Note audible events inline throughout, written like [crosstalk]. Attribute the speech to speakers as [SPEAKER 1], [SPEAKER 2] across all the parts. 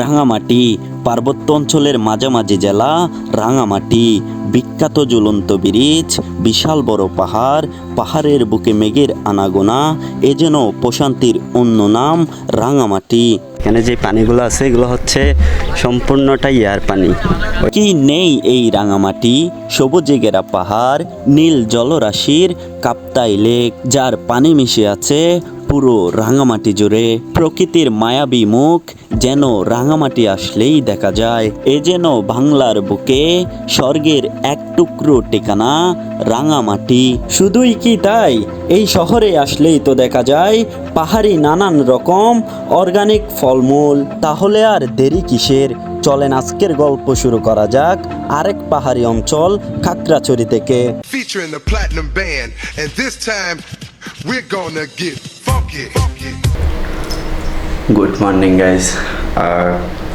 [SPEAKER 1] রাঙামাটি পার্বত্য অঞ্চলের মাঝামাঝি জেলা রাঙামাটি। বিখ্যাত ঝুলন্ত ব্রিজ বিশাল বড় পাহাড় পাহাড়ের বুকে মেঘের আনাগোনা এ যেন প্রশান্তির অন্য নাম রাঙামাটি। এখানে যে পানিগুলো আছে এগুলো হচ্ছে সম্পূর্ণটাই ইয়ার পানি। কি নেই এই রাঙামাটি? সবুজে ঘেরা পাহাড় নীল জলরাশির কাপ্তাই লেক যার পানি মিশে আছে পুরো রাঙামাটি জুড়ে প্রকৃতির মায়াবী মুখ যেন রাঙামাটি আসলেই দেখা যায়। এ যেন বাংলার বুকে স্বর্গের এক টুকরো ঠিকানা, রাঙামাটি। শুধুই কি তাই? এই শহরে আসলেই তো দেখা যায় পাহাড়ি নানান রকম অর্গানিক ফলমূল। তাহলে আর দেরি কিসের? চলেন আজকের গল্প শুরু করা যাক আরেক পাহাড়ি অঞ্চল খাকড়াছড়ি থেকে।
[SPEAKER 2] We're gonna get.
[SPEAKER 3] Good morning guys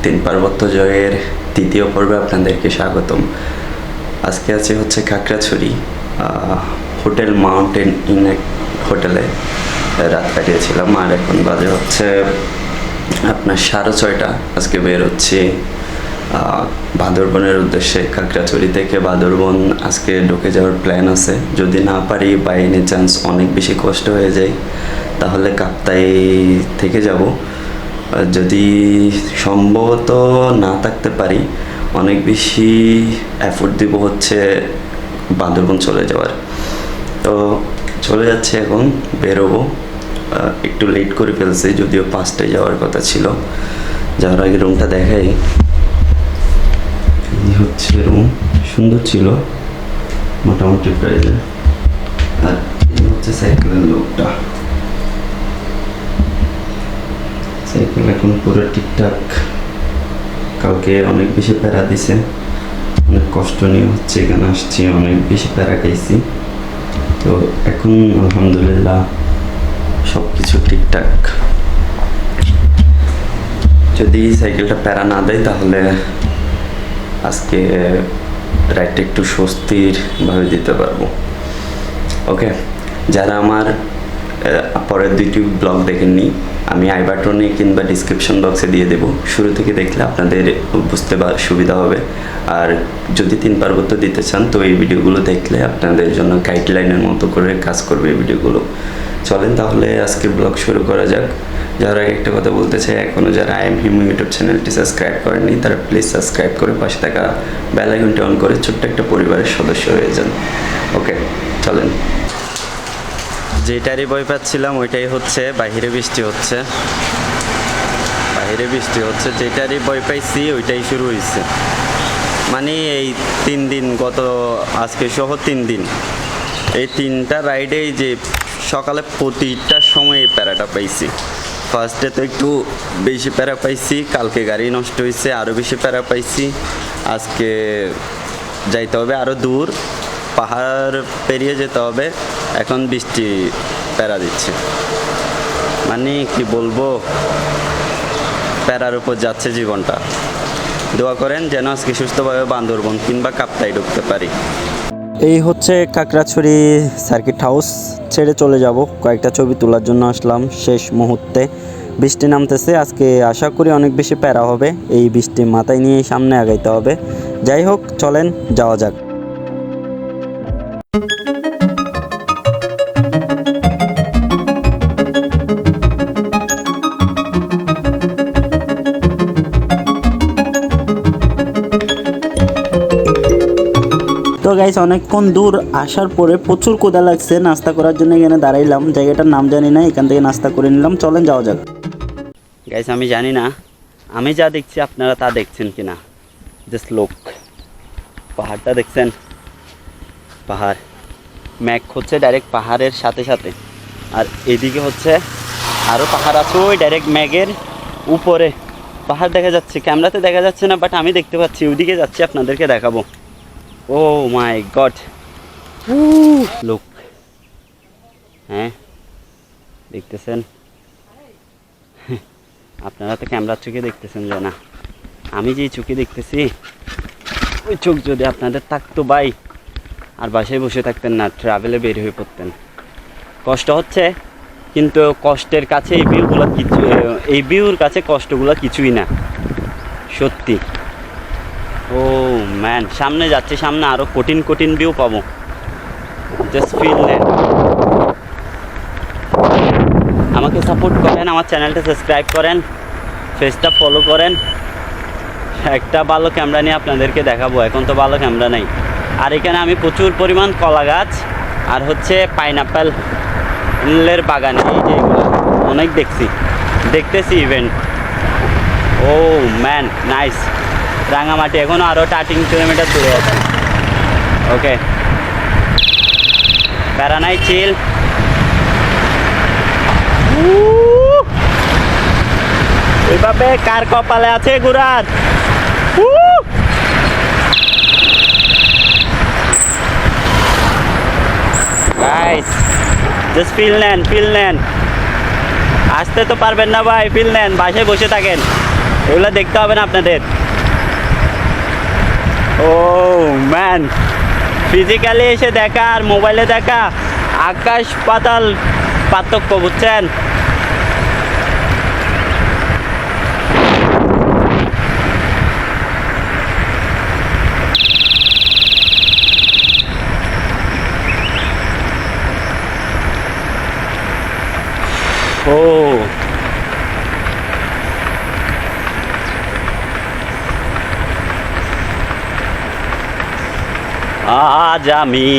[SPEAKER 3] তিন পার্বত্য জয়ের তৃতীয় পর্বে আপনাদেরকে স্বাগতম। আজকে আছে হচ্ছে খাগড়াছড়ি হোটেল মাউন্টেন ইন হোটেলে। রাত কাটিয়েছিলাম আর এখন বাজে হচ্ছে আপনার সাড়ে ছয়টা। আজকে বের হচ্ছি আহ, বান্দরবনের উদ্দেশ্যে। খাগড়াছড়ি থেকে বান্দরবন আজকে ঢুকে যাওয়ার প্ল্যান আছে। যদি না পারি বাই এনি চান্স অনেক বেশি কষ্ট হয়ে যায়। তাহলে কাপ্তাই থেকে যাব। যদি সম্ভবত না থাকতে পারি, অনেক বেশি এফোর্ট দিব হচ্ছে বান্দরবন চলে যাওয়ার। তো চলে যাচ্ছে এখন, বেরোবো। একটু লেট করে ফেলছি, যদিও পাঁচটায় যাওয়ার কথা ছিল। যাওয়ার আগে রুমটা দেখাই। হচ্ছে রুম সুন্দর ছিল, মোটামুটি প্রাইজে আর হচ্ছে সাইকেলের লোকটা। সাইকেল এখন পুরো ঠিকঠাক কালকে অনেক বেশি প্যারা দিছে। অনেক কষ্ট নিয়ে হচ্ছে এখানে আসছি, অনেক বেশি প্যারা খাইছি। তো এখন আলহামদুলিল্লাহ সব কিছু ঠিকঠাক যদি সাইকেলটা প্যারা না দেয় তাহলে আজকে রাইডটা একটু স্বস্তিরভাবে দিতে পারব। ওকে? যারা আমার পরের দুইটি ব্লগ দেখেননি আমি আই বাটনে কিংবা ডিসক্রিপশন বক্সে দিয়ে দেব। শুরু থেকে দেখলে আপনাদের বুঝতে সুবিধা হবে। আর যদি তিন পার্বত্য দিতে চান, তো এই ভিডিওগুলো দেখলে আপনাদের জন্য গাইডলাইনের মতো করে কাজ করবে এই ভিডিওগুলো। চলেন তাহলে আজকে ব্লগ শুরু করা যাক। যার আগে একটা কথা বলতে চাই এখনও যারা আই এম হিম ইউটিউব চ্যানেলটি সাবস্ক্রাইব করেননি, তারা প্লিজ সাবস্ক্রাইব করে পাশে থাকা বেল আইকনটি অন করে ছোট্ট একটা পরিবারের সদস্য হয়ে যান। ওকে চলেন। যেটারই বই পাচ্ছিলাম, ওইটাই হচ্ছে, বাহিরে বৃষ্টি হচ্ছে। বাহিরে বৃষ্টি হচ্ছে যেটারই বই পাইছি, ওইটাই শুরু হয়েছে মানে এই তিন দিন, গত আজকে সহ তিন দিন। এই তিনটা রাইডেই যে সকালে প্রতিটা সময়ে প্যারাটা পাইছি। ফার্স্টে তো একটু বেশি প্যারা পাইছি, কালকে গাড়ি নষ্ট হয়েছে আরও বেশি প্যারা পাইছি। আজকে যাইতে হবে আরও দূর, পাহাড় পেরিয়ে যেতে হবে। এখন বৃষ্টি প্যারা দিচ্ছে। মানে কি বলব? প্যারার উপর যাচ্ছে জীবনটা। দোয়া করেন যেন আজকে সুস্থভাবে বান্দরবন কিংবা কাপ্তায় ঢুকতে পারি।
[SPEAKER 1] এই হচ্ছে কাকড়াছড়ি সার্কিট হাউস। ছেড়ে চলে যাব। কয়েকটা ছবি তোলার জন্য আসলাম শেষ মুহূর্তে। বৃষ্টি নামতেছে। আজকে আশা করি অনেক বেশি প্যারা হবে। এই বৃষ্টি মাথায় নিয়ে সামনে আগাইতে হবে। যাই হোক, চলেন, যাওয়া যাক। গাইস অনেকক্ষণ দূর আসার পরে প্রচুর কোদা লাগছে। নাস্তা করার জন্য এখানে দাঁড়াইলাম। জায়গাটার নাম জানি না, এখান থেকে নাস্তা করে নিলাম। চলেন, যাওয়া যাক। গাইস আমি জানি না। আমি যা দেখছি, আপনারা তা দেখছেন কি না জাস্ট লোক পাহাড়টা দেখছেন? পাহাড়। ম্যাক হচ্ছে ডাইরেক্ট পাহাড়ের সাথে সাথে। আর এদিকে হচ্ছে আরও পাহাড় আছে, ওই ডাইরেক্ট ম্যাগের উপরে। পাহাড় দেখা যাচ্ছে ক্যামেরাতে দেখা যাচ্ছে না বাট আমি দেখতে পাচ্ছি। ওইদিকে যাচ্ছি, আপনাদেরকে দেখাবো। ও মাই গড লুক হ্যাঁ দেখতেছেন? [laughs] আপনারা তো ক্যামেরার চোখে দেখতেছেন যে না আমি যেই চোখে দেখতেছি, ওই চোখ যদি আপনাদের থাকতো বাই আর বাসায় বসে থাকতেন না ট্রাভেলে বের হয়ে পড়তেন। কষ্ট হচ্ছে, কিন্তু কষ্টের কাছে এই ভিউগুলো কিছু এই ভিউর কাছে কষ্টগুলো কিছুই না। সত্যি। ও ম্যান সামনে যাচ্ছে, সামনে আরও কঠিন কঠিন ভিউ পাবো। জাস্ট ফিল আমাকে সাপোর্ট করেন, আমার চ্যানেলটা সাবস্ক্রাইব করেন ফেসটা ফলো করেন। একটা ভালো ক্যামেরা নিয়ে আপনাদেরকে দেখাবো, এখন তো ভালো ক্যামেরা নাই। আর এখানে আমি প্রচুর পরিমাণ কলা গাছ, আর হচ্ছে পাইনাপ্পেলের বাগান, এই যে এগুলো, অনেক দেখছি। দেখতেছি ইভেন্ট ও ম্যান নাইস রাঙামাটি এখনও আরও থার্টিন কিলোমিটার দূরে আছে। ওকে প্যারানাই চিল। এইভাবে কার কপালে আছে ঘুরার জাস্ট ফিল নেন ফিল নেন। আসতে তো পারবেন না ভাই ফিল নেন, বাসায় বসে থাকেন। এগুলো দেখতে হবে না আপনাদের। ও ম্যান ফিজিক্যালি এসে দেখা আর মোবাইলে দেখা। আকাশ পাতাল পার্থক্য বুঝছেন? ও। আজ আমি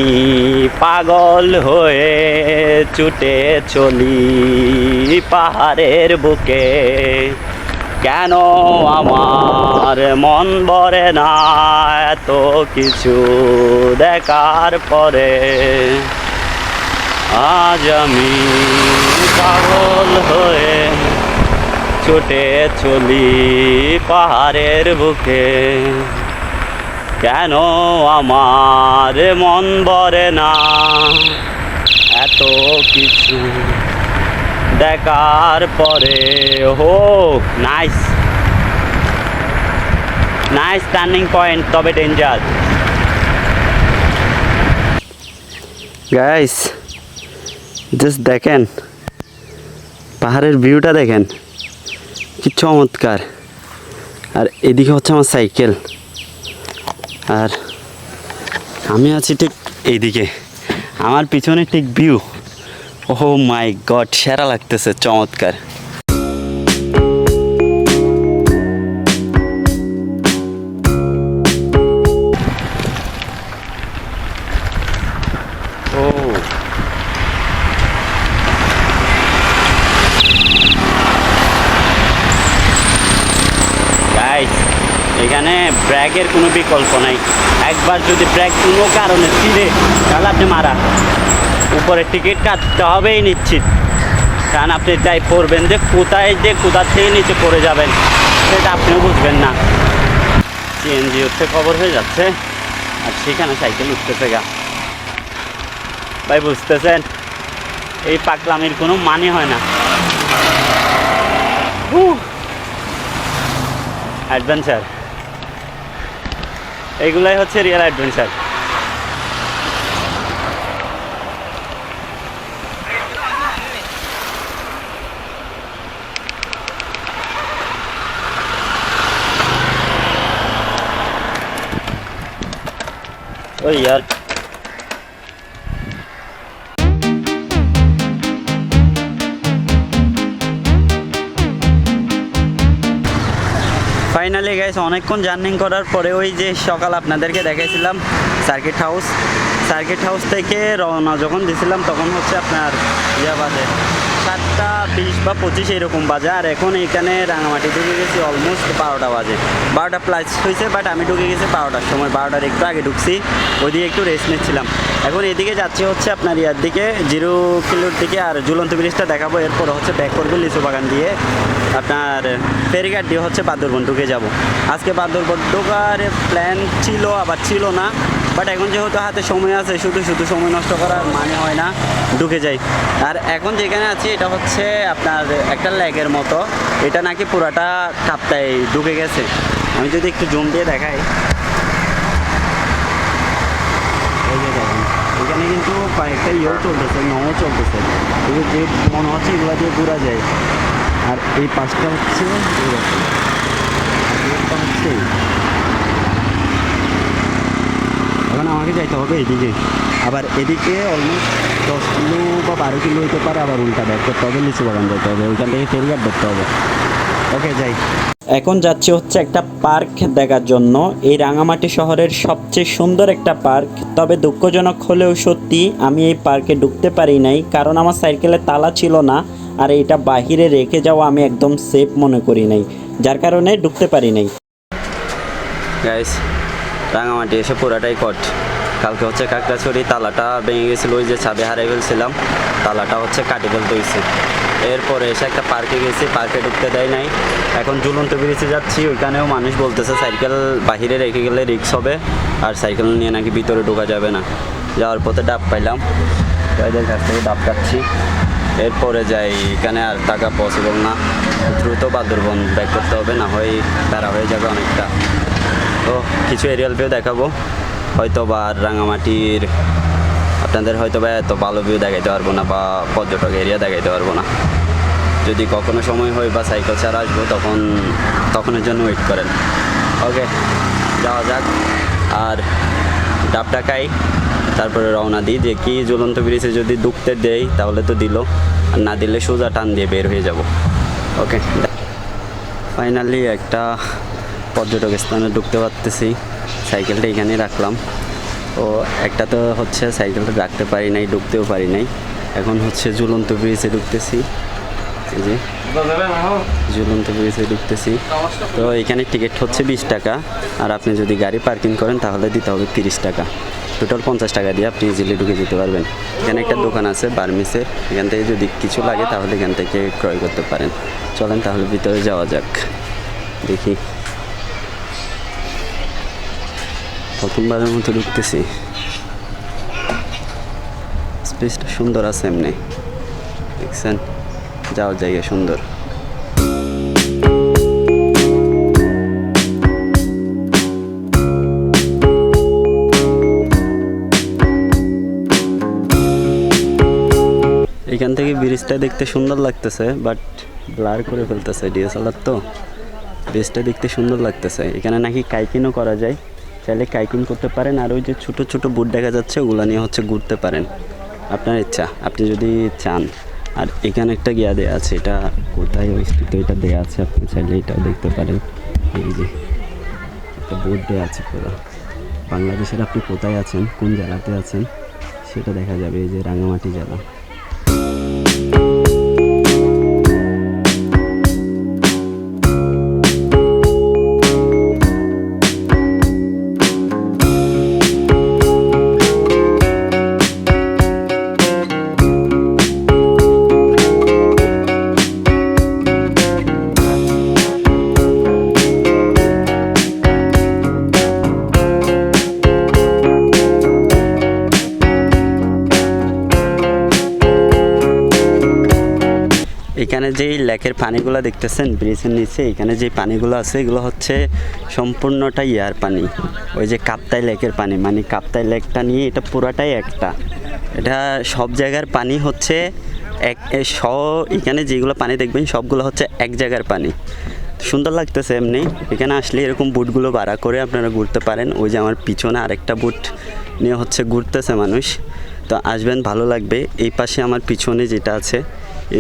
[SPEAKER 1] পাগল হয়ে ছুটে চলি পাহাড়ের বুকে। কেন আমার মন ভরে না এত কিছু দেখার পরে? আজ আমি পাগল হয়ে ছুটে চলি পাহাড়ের বুকে। কেন আমার মন ভরে না? এত কিছু দেখার পরে হো নাইস নাইস টার্নিং পয়েন্ট তবে ডেঞ্জার গাইস জাস্ট দেখেন, পাহাড়ের ভিউটা দেখেন, কি চমৎকার। আর এদিকে হচ্ছে আমার সাইকেল আর আমি আছি ঠিক এইদিকে। আমার পিছনে ঠিক ভিউ ও মাই গড সেরা লাগতেছে, চমৎকার। এখানে ব্র্যাকের কোনো বিকল্প নাই। একবার যদি ব্র্যাক কোনো কারণে ছিঁড়ে, তাহলে আপনি মারা। উপরে টিকিট কাটতে হবেই নিশ্চিত। কারণ আপনি যাই পড়বেন, যে কোথায়, যে কোথার থেকে নিচে পড়ে যাবেন, সেটা আপনিও বুঝবেন না। সিএনজি হচ্ছে খবর হয়ে যাচ্ছে। আর সেখানে সাইকেল উঠতেছে গা। ভাই, বুঝতেছেন? এই পাকলামির কোনো মানে হয় না। অ্যাডভেঞ্চার এইগুলাই হচ্ছে রিয়েল অ্যাডভেঞ্চার ওই यार গাইস অনেকক্ষণ জার্নিং করার পরে ওই যে সকাল আপনাদেরকে দেখাইছিলাম সার্কিট হাউস সার্কিট হাউস থেকে রওনা যখন দিছিলাম, তখন হচ্ছে আপনার ইয়া বাজে। সাতটা বিশ বা পঁচিশ এরকম বাজে, আর এখন এখানে রাঙামাটি ঢুকে গেছি অলমোস্ট বারোটা বাজে। বারোটা প্লাস হয়েছে বাট আমি ঢুকে গেছি বারোটার সময়। বারোটার একটু আগে ঢুকছি, ওইদিকে একটু রেস্ট নিচ্ছিলাম। এখন এদিকে যাচ্ছি হচ্ছে আপনার ইয়ার দিকে, জিরো কিলোর দিকে, আর ঝুলন্ত ব্রিজটা দেখাবো। এরপর হচ্ছে ব্যাক করব লিচু বাগান দিয়ে আপনার ফেরিঘাট দিয়ে হচ্ছে বান্দরবন ঢুকে যাব। আজকে বান্দরবন ঢোকার প্ল্যান ছিল, আবার ছিল না। বাট এখন যেহেতু হাতে সময় আছে, শুধু শুধু সময় নষ্ট করার মানে হয় না, ঢুকে যাই। আর এখন যেখানে আছি, এটা হচ্ছে আপনার একটা ল্যাগের মতো। এটা নাকি পুরাটা কাপ্তায় ঢুকে গেছে। আমি যদি একটু জুম দিয়ে দেখাই। এখানে কিন্তু কয়েকটা ইয়েও চলতেছে, নও চলতেছে। এগুলো যে মনে হচ্ছে এগুলো দিয়ে ঘোরা যায়। আর এই পাশটা হচ্ছে এই দেখেন। আর এই পাশ আসছে এখন আমাকে যাইতে হবে এদিকে। আবার এদিকে অলমোস্ট দশ কিলো বা বারো কিলো হইতে পারে আবার উল্টা ব্যাক করতে হবে লিচু বাগান যেতে হবে, ওইখান থেকে ফেরিঘাট ধরতে হবে। ওকে যাই। এখন যাচ্ছি হচ্ছে একটা পার্ক দেখার জন্য। এই রাঙামাটি শহরের সবচেয়ে সুন্দর একটা পার্ক তবে দুঃখজনক হলেও সত্যি আমি এই পার্কে ঢুকতে পারি নাই, কারণ আমার সাইকেলে তালা ছিল না, আর এটা বাহিরে রেখে যাওয়া আমি একদম সেফ মনে করি নাই। যার কারণে ঢুকতে পারি নাই। রাঙামাটি এসে পুরাটাই কট। কালকে হচ্ছে কাকড়াছড়ি, তালাটা ভেঙে গেছিল, ওই যে ছাদে হারাই ফেলছিলাম। তালাটা হচ্ছে কাটি ফেলতে হয়েছে এরপরে এসে একটা পার্কে গেছি, পার্কে ঢুকতে দেয় নাই। এখন ঝুলন্ত ব্রিজে যাচ্ছি, ওইখানেও মানুষ বলতেছে সাইকেল বাহিরে রেখে গেলে রিক্স হবে, আর সাইকেল নিয়ে নাকি ভিতরে ঢোকা যাবে না। যাওয়ার পথে ডাব পাইলাম। এদের কাছ থেকে ডাব কাটছি। এরপরে যাই, এখানে আর থাকা পসিবল না। দ্রুত বাদুরবন ব্যাক করতে হবে, না হয় তারা হয়ে যাবে অনেকটা। তো কিছু এরিয়াল ভিউ দেখাবো। হয়তো বা রাঙামাটির, আপনাদের হয়তো বা এত ভালো ভিউ দেখাইতে পারব না বা পর্যটক এরিয়া দেখাইতে পারব না। যদি কখনো সময় হয় বা সাইকেল ছাড়া আসব, তখন, তখনের জন্য ওয়েট করেন। ওকে যাওয়া যাক। আর ডাবটা খাই, তারপরে রওনা দিই। যে কি ঝুলন্ত ব্রিজে যদি ডুবতে দেয় তাহলে তো দিল। আর না দিলে সোজা টান দিয়ে বের হয়ে যাব। ওকে ফাইনালি একটা পর্যটক স্থানে ঢুকতে পারতেছি। সাইকেলটা এখানে রাখলাম। ও, একটা তো হচ্ছে সাইকেলটা রাখতে পারি নাই, ঢুকতেও পারি নাই। এখন হচ্ছে ঝুলন্ত ব্রিজে ঢুকতেছি। ঝুলন্ত ব্রিজে ঢুকতেছি। তো এখানে টিকিট হচ্ছে বিশ টাকা। আর আপনি যদি গাড়ি পার্কিং করেন, তাহলে দিতে হবে তিরিশ টাকা। টোটাল পঞ্চাশ টাকা দিয়ে আপনি ইজিলি ঢুকে যেতে পারবেন। এখানে একটা দোকান আছে বার্মিসের এখান থেকে যদি কিছু লাগে, তাহলে এখান থেকে ক্রয় করতে পারেন। চলেন তাহলে ভিতরে যাওয়া যাক। দেখি। প্রথমবারের মতো ঢুকতেছি। স্পেসটা সুন্দর আছে এমনি। দেখছেন? যাওয়ার জায়গা সুন্দর। এখান থেকে ব্রিজটা দেখতে সুন্দর লাগতেছে বাট ব্লার করে ফেলতেছে, ডিএসএলআর তো। ব্রিজটা দেখতে সুন্দর লাগতেছে। এখানে নাকি কাইকিনও করা যায়। চাইলে কাইকিং করতে পারেন, আর ওই যে ছোটো ছোটো বুট দেখা যাচ্ছে, ওগুলো নিয়ে হচ্ছে ঘুরতে পারেন। আপনার ইচ্ছা, আপনি যদি চান। আর এখানে একটা গিয়া দেওয়া আছে, এটা কোথায় অবস্থিত এটা দেওয়া আছে, আপনি চাইলে এটাও দেখতে পারেন। এই যে, একটা বোর্ড দেওয়া আছে পুরো। বাংলাদেশের আপনি কোথায় আছেন, কোন জেলাতে আছেন, সেটা দেখা যাবে, এই যে রাঙামাটি জেলা। এখানে যেই লেকের পানিগুলো দেখতেছেন, ব্রিজের নিচে, এখানে যে পানিগুলো আছে, এগুলো হচ্ছে সম্পূর্ণটা ইয়ার পানি। ওই যে কাপ্তাই লেকের পানি মানে কাপ্তাই লেকটা নিয়ে এটা পুরাটাই একটা। এটা সব জায়গার পানি হচ্ছে এক স, এখানে যেগুলো পানি দেখবেন, সবগুলো হচ্ছে এক জায়গার পানি। সুন্দর লাগতেছে এমনি। এখানে আসলে এরকম বুটগুলো ভাড়া করে আপনারা ঘুরতে পারেন। ওই যে আমার পিছনে আরেকটা বুট নিয়ে হচ্ছে ঘুরতেছে মানুষ। তো আসবেন, ভালো লাগবে। এই পাশে আমার পিছনে যেটা আছে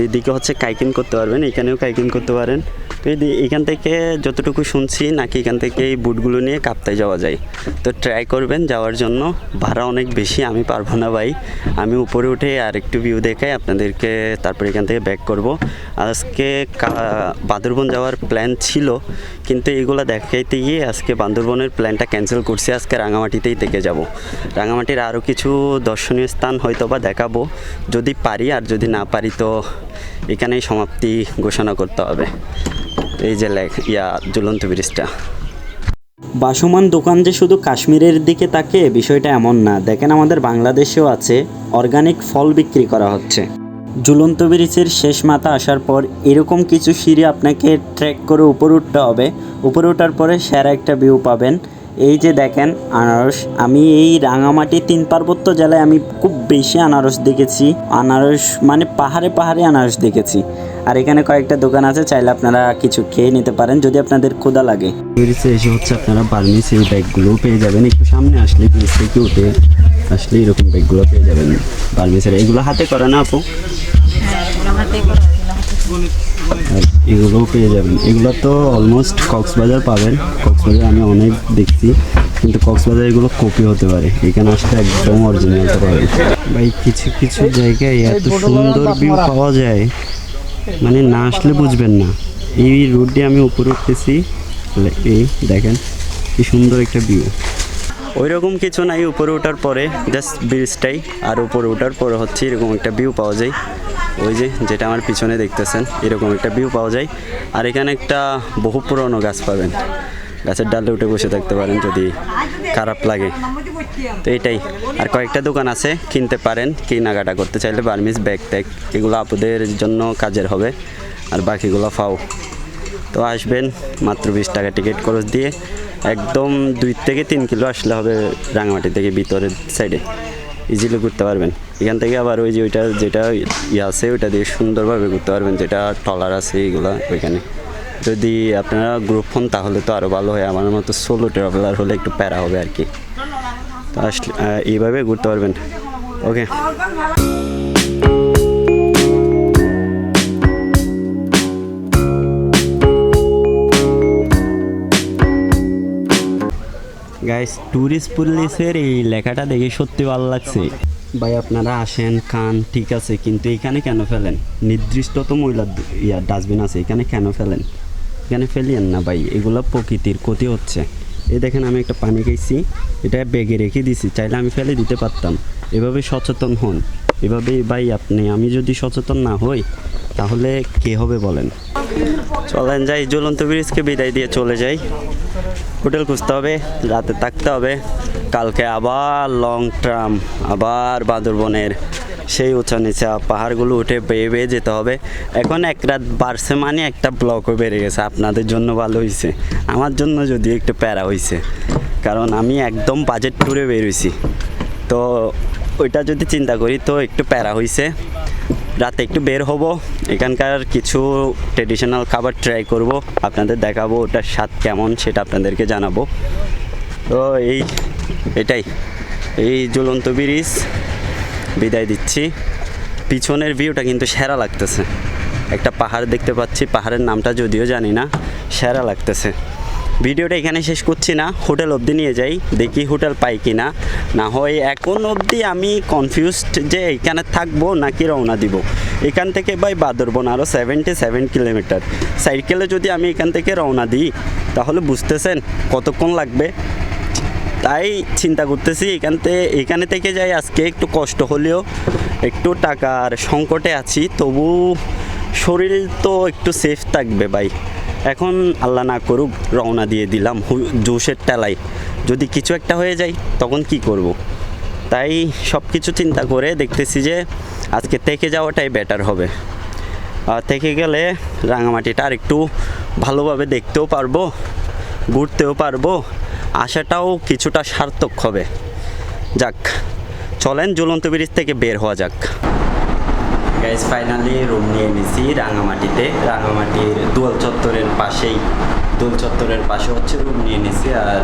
[SPEAKER 1] এইদিকে হচ্ছে কাইকিং করতে পারবেন, এখানেও কাইকিং করতে পারেন। তো এখান থেকে যতটুকু শুনছি, নাকি এখান থেকে এই বুটগুলো নিয়ে কাপ্তায় যাওয়া যায়। তো ট্রাই করবেন, যাওয়ার জন্য। ভাড়া অনেক বেশি, আমি পারব না ভাই। আমি উপরে উঠে আর একটু ভিউ দেখাই, আপনাদেরকে তারপরে এখান থেকে ব্যাক করব। আজকে বান্দরবন যাওয়ার প্ল্যান ছিল, কিন্তু এগুলো দেখাইতে গিয়ে আজকে বান্দরবনের প্ল্যানটা ক্যান্সেল করছি। আজকে রাঙামাটিতেই থেকে যাব। রাঙামাটির আরও কিছু দর্শনীয় স্থান হয়তো বা দেখাবো। যদি পারি আর যদি না পারি তো এখানেই সমাপ্তি ঘোষণা করতে হবে। এই যে লেখ, ইয়া ঝুলন্ত ব্রিজটা। বাসমান দোকান যে শুধু কাশ্মীরের দিকে তাকে, বিষয়টা এমন না। দেখেন আমাদের বাংলাদেশেও আছে, অর্গানিক ফল বিক্রি করা হচ্ছে। ঝুলন্ত ব্রিজের শেষ মাথা আসার পর এরকম কিছু সিঁড়ি আপনাকে ট্রেক করে উপরে উঠতে হবে। উপরে ওঠার পরে সেরা একটা ভিউ পাবেন। এই যে দেখেন আনারস আমি এই রাঙামাটি তিন পার্বত্য জেলায় আমি খুব বেশি আনারস দেখেছি। আনারস মানে পাহাড়ে পাহাড়ে আনারস দেখেছি। আর এখানে কয়েকটা দোকান আছে চাইলে আপনারা কিছু খেয়ে নিতে পারেন যদি আপনাদের ক্ষুধা লাগে। এসে হচ্ছে আপনারা বার্মিস এই ব্যাগগুলো পেয়ে যাবেন। একটু সামনে আসলে থেকে উঠে আসলে এরকম ব্যাগগুলো পেয়ে যাবেন। বার্মিসের এগুলো হাতে করে না আপু? আর এগুলোও পেয়ে যাবেন। এগুলো তো অলমোস্ট কক্সবাজার পাবেন। কক্সবাজার আমি অনেক দেখছি কিন্তু কক্সবাজার এগুলো কপি হতে পারে। এখানে আসলে একদম অরিজিনালটা পাবেন ভাই কিছু কিছু জায়গায় এত সুন্দর ভিউ পাওয়া যায় মানে না আসলে বুঝবেন না। এই দিয়ে আমি উপরে উঠতেছি। এই দেখেন কি সুন্দর একটা ভিউ ওই রকম কিছু নাই, উপরে ওঠার পরে জাস্ট ব্রিজটাই আর উপরে ওঠার পরে হচ্ছে এরকম একটা ভিউ পাওয়া যায়। ওই যে, যেটা আমার পিছনে দেখতেছেন, এরকম একটা ভিউ পাওয়া যায়। আর এখানে একটা বহু পুরনো গাছ পাবেন। গাছের ডালে উঠে বসে থাকতে পারেন যদি খারাপ লাগে। তো এটাই। আর কয়েকটা দোকান আছে, কিনতে পারেন, কেনাকাটা করতে চাইলে বার্মিস ব্যাগ ট্যাগ এগুলো আপুদের জন্য কাজের হবে। আর বাকিগুলো ফাও। তো আসবেন মাত্র বিশ টাকা টিকিট খরচ দিয়ে একদম দুই থেকে তিন কিলো আসলে হবে রাঙামাটি থেকে ভিতরের সাইডে ইজিলি ঘুরতে পারবেন। এখান থেকে আবার ওই যে ওইটা যেটা ইয়ে আছে, ওইটা দিয়ে সুন্দরভাবে ঘুরতে পারবেন, যেটা টলার আছে এইগুলো ওইখানে। যদি আপনারা গ্রুপ হন তাহলে তো আরও ভালো হয়। আমার মতো সোলো ট্রাভেলার হলে একটু প্যারা হবে আর কি। তো আসলে এইভাবে ঘুরতে পারবেন। ওকে গাইস ট্যুরিস্ট পুলিশের এই লেখাটা দেখে সত্যি ভালো লাগছে। ভাই আপনারা আসেন খান ঠিক আছে কিন্তু এখানে কেন ফেলেন? নির্দিষ্ট তো ময়লার দ- ইয়া ডাস্টবিন আছে এখানে কেন ফেলেন? এখানে ফেলিয়েন না ভাই এগুলো প্রকৃতির ক্ষতি হচ্ছে। এই দেখেন আমি একটা পানি খাইছি এটা ব্যাগে রেখে দিছি চাইলে আমি ফেলে দিতে পারতাম। এভাবে সচেতন হন। এভাবে ভাই আপনি আমি যদি সচেতন না হই তাহলে কে হবে বলেন? চলেন যাই জ্বলন্ত ব্রিজকে বিদায় দিয়ে চলে যাই। হোটেল খুঁজতে হবে, রাতে থাকতে হবে। কালকে আবার লং ট্রাম, আবার বাঁদরবনের সেই উঁচা নিচা পাহাড়গুলো উঠে বেয়ে বেয়ে যেতে হবে। এখন এক রাত বাড়ছে মানে একটা ব্লকও বেড়ে গেছে, আপনাদের জন্য ভালো হয়েছে আমার জন্য যদিও একটু প্যারা হয়েছে কারণ আমি একদম বাজেট ট্যুরে বেরোইছি তো ওইটা যদি চিন্তা করি, তো একটু প্যারা হয়েছে রাতে একটু বের হব। এখানকার কিছু ট্রেডিশনাল খাবার ট্রাই করব। আপনাদের দেখাবো ওটার স্বাদ কেমন সেটা আপনাদেরকে জানাব। তো এই, এটাই। এই জ্বলন্ত ব্রিজ। বিদায় দিচ্ছি। পিছনের ভিউটা কিন্তু সেরা লাগতেছে। একটা পাহাড় দেখতে পাচ্ছি। পাহাড়ের নামটা যদিও জানি না, সেরা লাগতেছে। ভিডিওটা এখানে শেষ করছি না, হোটেল অবধি নিয়ে যাই, দেখি হোটেল পাই কি না না হয় এখন অবধি আমি কনফিউজড যে এখানে থাকব নাকি রওনা দিব। এখান থেকে ভাই বাদরবন আরও সেভেন্টি সেভেন কিলোমিটার সাইকেলে যদি আমি এখান থেকে রওনা দিই, তাহলে বুঝতেছেন কতক্ষণ লাগবে? তাই চিন্তা করতেছি এখান থেকে এখানে থেকে যাই, আজকে একটু কষ্ট হলেও একটু টাকার সংকটে আছি, তবু শরীর তো একটু সেফ থাকবে ভাই। এখন আল্লাহ না করুক, রওনা দিয়ে দিলাম জোশের টেলাই যদি কিছু একটা হয়ে যায়, তখন কি করব। তাই সব কিছু চিন্তা করে দেখতেছি যে, আজকে থেকে যাওয়াটাই বেটার হবে। আর থেকে গেলে রাঙামাটিটা আর একটু ভালোভাবে দেখতেও পারব, ঘুরতেও পারব। আশাটাও কিছুটা সার্থক হবে। যাক, চলেন জ্বলন্ত ব্রিজ থেকে বের হওয়া যাক। গাইজ ফাইনালি রুম নিয়ে নিছি রাঙামাটিতে। রাঙামাটির দোল চত্বরের পাশেই দোল চত্বরের পাশে হচ্ছে রুম নিয়ে নিছি আর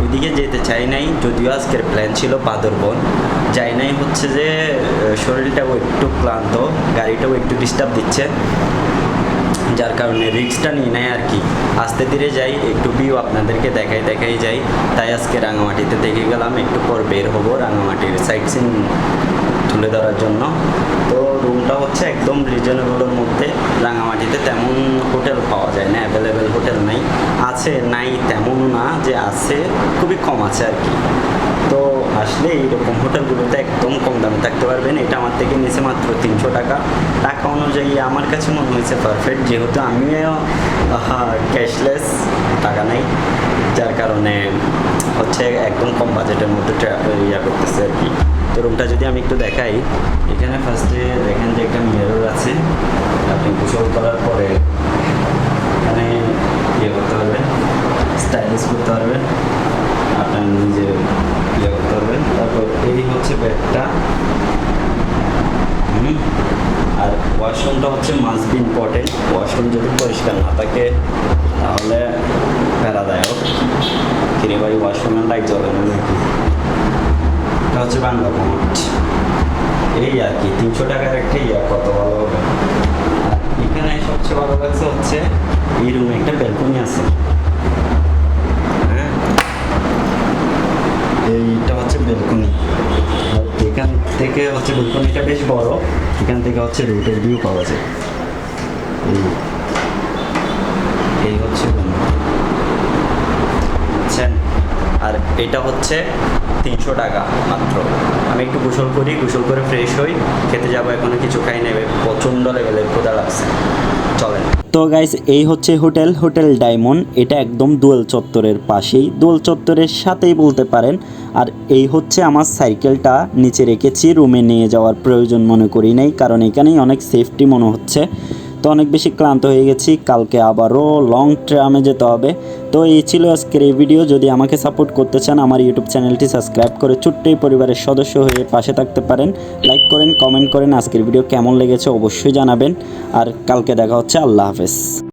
[SPEAKER 1] ওইদিকে যেতে চাই নাই, যদিও আজকের প্ল্যান ছিল বাদরবন যাই নাই হচ্ছে যে শরীরটাও একটু ক্লান্ত, গাড়িটাও একটু ডিস্টার্ব দিচ্ছে। যার কারণে রিক্সটা নিয়ে নেয় আর কি। আস্তে ধীরে যাই, একটু ভিউ আপনাদেরকে দেখাই দেখাই যাই। তাই আজকে রাঙামাটিতে দেখে গেলাম, একটু পর বের হব রাঙামাটির সাইট সিন তুলে ধরার জন্য। তো রুমটা হচ্ছে একদম রিজনেবলের মধ্যে রাঙামাটিতে তেমন হোটেল পাওয়া যায় না অ্যাভেলেবেল হোটেল নাই। আছে, নাই তেমন না যে আছে, খুবই কম আছে আর কি। তো আসলে এইরকম হোটেলগুলোতে একদম কম দামে থাকতে পারবেন। এটা আমার থেকে নিচে মাত্র তিনশো টাকা। টাকা অনুযায়ী আমার কাছে মনে হয়েছে পারফেক্ট যেহেতু আমিও ক্যাশলেস টাকা নেই। যার কারণে হচ্ছে একদম কম বাজেটের মধ্যে ইয়া করতেছে আর কি। তো রুমটা যদি আমি একটু দেখাই, এখানে ফার্স্টে দেখেন যে একটা মিরর আছে। আপনি গোসল করার পরে এখানে ইয়ে করতে পারবেন স্টাইলিশ করতে পারবেন, আপনার নিজে ইয়ে করতে পারবেন। তারপর এই হচ্ছে ব্যাগটা আর ওয়াশরুমটা হচ্ছে মাস্ট বি ইম্পর্টেন্ট ওয়াশরুম যদি পরিষ্কার না থাকে, তাহলে প্যারাদায়ক কিনে ভাই ওয়াশরুমের লাইট জ্বলে না এটা হচ্ছে বাংলা পয়েন্ট এই আর কি, তিনশো টাকার একটা ইয়া, কত ভালো হবে। এখানে সবচেয়ে ভালো লাগছে হচ্ছে, এই রুমে একটা ব্যালকনি আছে। হ্যাঁ? এইটা হচ্ছে বেলকনি আর এখান থেকে হচ্ছে বেলকনিটা বেশ বড়। এখান থেকে হচ্ছে রোডের ভিউ পাওয়া যায়। এই। হচ্ছে আর এটা হচ্ছে তিনশো টাকা মাত্র। আমি একটু গোসল করি, গোসল করে ফ্রেশ হই, খেতে যাব, এখনও কিছু খাই নেবে প্রচণ্ড লেভেলের ক্ষুধা লাগছে। চলেন। তো গাইস এই হচ্ছে হোটেল হোটেল ডায়মন্ড। এটা একদম দোয়েল চত্বরের পাশেই। দোয়েল চত্বরের সাথেই বলতে পারেন। আর এই হচ্ছে আমার সাইকেলটা নিচে রেখেছি রুমে নিয়ে যাওয়ার প্রয়োজন মনে করি নাই, কারণ এখানেই অনেক সেফটি মনে হচ্ছে। তো অনেক বেশি ক্লান্ত হয়ে গেছি। কালকে আবারও লং ট্রামে যেতে হবে। তো এই ছিল আজকের এই ভিডিও যদি আমাকে সাপোর্ট করতে চান, আমার ইউটিউব চ্যানেলটি সাবস্ক্রাইব করে ছোট্ট এই পরিবারের সদস্য হয়ে পাশে থাকতে পারেন। লাইক করেন কমেন্ট করেন, আজকের ভিডিও কেমন লেগেছে অবশ্যই জানাবেন। আর কালকে দেখা হচ্ছে, আল্লাহ হাফেজ।